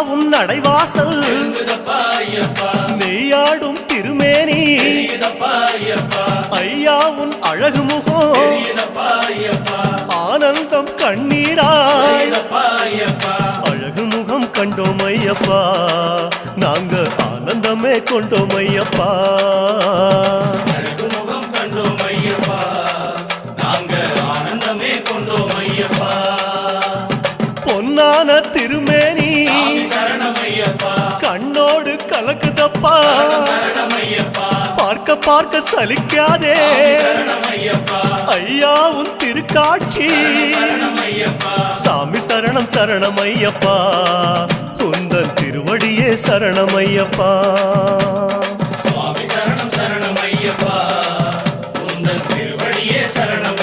உன் நடைவாசல். நெய்யாடும் திருமேனி. ஐயா உன் அழகு முகம். ஆனந்தம் கண்ணீராய். அழகு முகம் கண்டோம் ஐயப்பா. நாங்க ஆனந்தமே கொண்டோம் ஐயப்பா. அழகு முகம் ஐயப்பா பார்க்க பார்க்க சலிக்காதே. ஐயா உன் திருக்காட்சி. சாமி சரணம் சரணம் ஐயப்பா உந்தன் திருவடியே சரணம் ஐயப்பா சரணம் சரணம் ஐயப்பா உந்தன் திருவடியே சரணம்